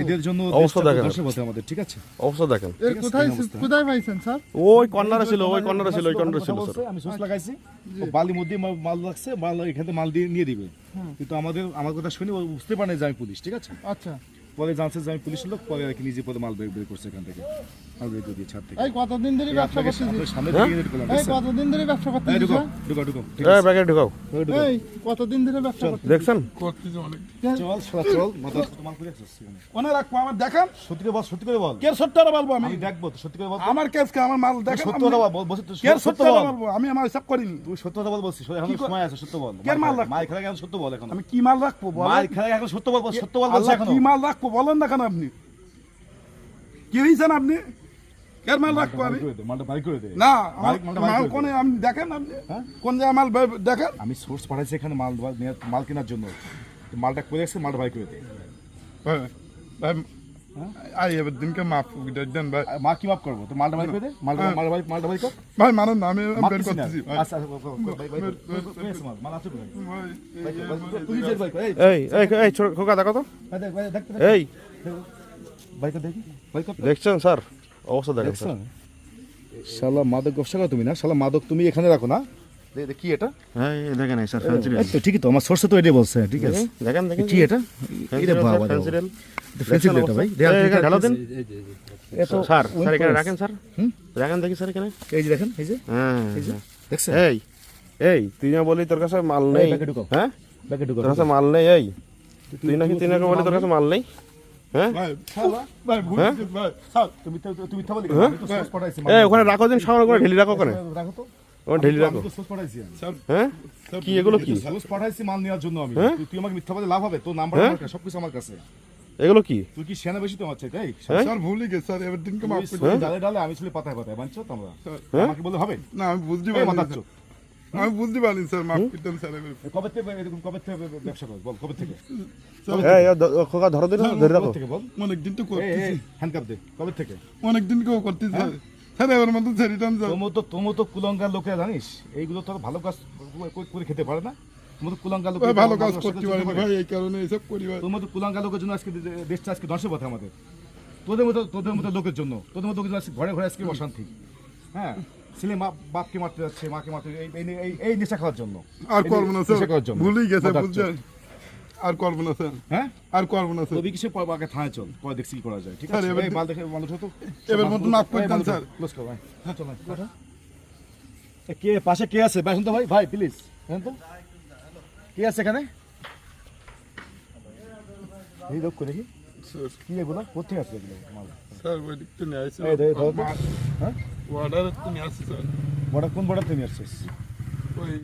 এদের জন্য অবস্থা দেখেন। আমাদের ঠিক আছে? অবস্থা দেখেন। এর কোথায় কোথায় পাইছেন স্যার? ওই কর্নারে ছিল ওই কর্নারে ছিল ওই কর্নারে ছিল স্যার। আমি সুস লাগাইছি। বালি বালির মধ্যে মাল লাগছে মাল এখান থেকে মাল দিয়ে নিয়ে দিবে। কিন্তু আমাদের আমার কথা শুনে বুঝতে পারে যে আমি পুলিশ ঠিক আছে? আচ্ছা। পরে জানছে যে আমি পুলিশের লোক পরে আর কি নিজে পরে মাল বের বের করছে এখান থেকে। মাল বের করে দিয়ে ছাদ থেকে। এই কতদিন ধরে ব্যবসা আপনার সামনে? থেকে করলাম এই কতদিন ধরে ব্যবসা এই করতেছিস ঢুকো? ঢুকো ঢুকো ঠিক এই আছে ব্যাগে ঢুকাও। এই কতদিন ধরে ব্যবসা করতেছিস? দেখছেন? চল শালা চল মাথা মাল করে আসছিস। কোনে আমার দেখেন। সত্যি করে বল সত্যি করে বল। কে সত্তর বলব আমি? আমি দেখব সত্যি করে বল। আমার কেসকে আমার মাল দেখেন বল তুই কে সত্য বলব? আমি আমার হিসাব করিনি। তুই সত্য কথা বল বলছিস এখন কি সময় আছে সত্য বল। কেন মাল রাখ- মাল খেলা এখন সত্য বল এখন। আমি কি মাল রাখব বলেন? মাল খেলা এখন সত্য বল বল, সত্য বল বলছিস এখন কি মাল রাখব? বলেন না কেন আপনি? কি হয়েছেন আপনি? কেন মাল রাখব আমি? না মাল কোন আপনি দেখেন আপনি? হ্যাঁ? কোন জায়গায় মাল দেখেন? আমি সোর্স পাঠাইছি এখানে মাল মাল কেনার জন্য। মালটা করে আসছে মালটা বাই করে দে। আই এবার দিনকে মাফ দেন ভাই। মা কি মাপ করব? তো মালটা বাই করে দে। মালটা মালটা বাই মালটা বাই কর। ভাই মানেন না আমি মাপ বের করতেছি আচ্ছা মাল? আছে। এই, এই এই খোকা দেখো তো। এই। দেখি। বাই দেখছেন স্যার? অবস্থা দেখেন স্যার। শালা মাদক ব্যবসা করো তুমি না? শালা মাদক তুমি এখানে রাখো না? কি এটা? হ্যাঁ দেখেন এই স্যার ফ্যান্সি ঠিকই তো আমার সোর্সে তো এটাই বলছে ঠিক আছে। দেখেন দেখেন। কি এটা? এটা বাবা ফ্যান্সি এটা ভাই এই, দেন স্যার স্যার এখানে রাখেন স্যার রাখেন দেখি স্যার এখানে এই যে দেখেন এই যে হ্যাঁ দেখছেন এই এই তুই না বলি তোর কাছে মাল নেই হ্যাঁ তোর কাছে মাল নেই এই তুই নাকি তুই নাকি বলি তোর কাছে মাল নেই হ্যাঁ ভাই ভাই ভুল হ্যাঁ? হয়েছে, ভাই স্যার তুমি তো তুমি মিথ্যা বলি আমি তো সোর্স পাঠাইছি এই ওখানে রাখো দিন সামনে করে ঢেলি রাখো ওখানে রাখো তো ঢেলি রাখো তো সোর্স পাঠাইছি হ্যাঁ কি এগুলো কি? পাঠাইছি মাল নেওয়ার জন্য আমি। হ্যাঁ? তুই- আমাকে মিথ্যা বলে লাভ হবে? তোর নাম্বার হ্যাঁ? সবকিছু আমার কাছে। এগুলো কি? তুই কি সেনা বেশি তো আমার চাই তাই? হ্যাঁ? স্যার ভুলই গেছে স্যার এবার দিনকে মাফ তুই করে ডালে ডালে আমি পাতায় পাতায় বাঞ্চ তো আমরা হ্যাঁ? আমাকে বলে হবে? না আমি বুঝতে। চোখ। আমি বুঝতে পারিনি স্যার মাফ করতেন স্যার কবে থেকে এরকম কবে থেকে ব্যবসা কর? বল কবে থেকে? ও খোকা ধরো দিন ধরে রাখো। থেকে বল? অনেক দিন তো করতেছি। হ্যান্ডকাপ দে কবে থেকে? অনেক দিন কেউ করতেছি স্যার। এবার মতো তোমো তো তোমো তো কুলঙ্গার লোকেরা জানিস? এইগুলো তো ভালো কাজ করে- করে খেতে পারে না? তোমো তো লোক ভালো কাজ করতে পারিনি ভাই এই কারণে এইসব করি ভাই। কুলাঙ্গা লোকের জন্য আজকে দেশটা আজকে ধ্বংসের পথে আমাদের। তোদের মতো তোদের মতো লোকের জন্য। তোদের মতো লোকের আজকে ঘরে ঘরে আজকে অশান্তি। হ্যাঁ? ছেলে মা বাপকে মারতে যাচ্ছে মাকে মারতে এই- এই এই এই নেশা খাওয়ার জন্য। আর এই না স্যার। ভুলেই গেছে বুঝছেন আর করব না স্যার। হ্যাঁ? আর করব না স্যার। তবে কিসে পর আগে থানায় চল পরে দেখছি কি করা যায় ঠিক আছে? এবার মাল দেখে মানুষ হতো এবার মতো মাফ করে দেন, স্যার। ক্লোজ কর ভাই হ্যাঁ চল ভাই। কে পাশে কে আছে? ভাই শুনতো ভাই ভাই প্লিজ শুনতো কে আছে এখানে? এই লোক করে কি কি এগুলো? কোথায় আছে এগুলো? মাল। স্যার ওই দিকটা নিয়ে আসছে এই ধর। হ্যাঁ? নিয়ে আসছে স্যার। বড় কোন বড় তুমি আসছিস?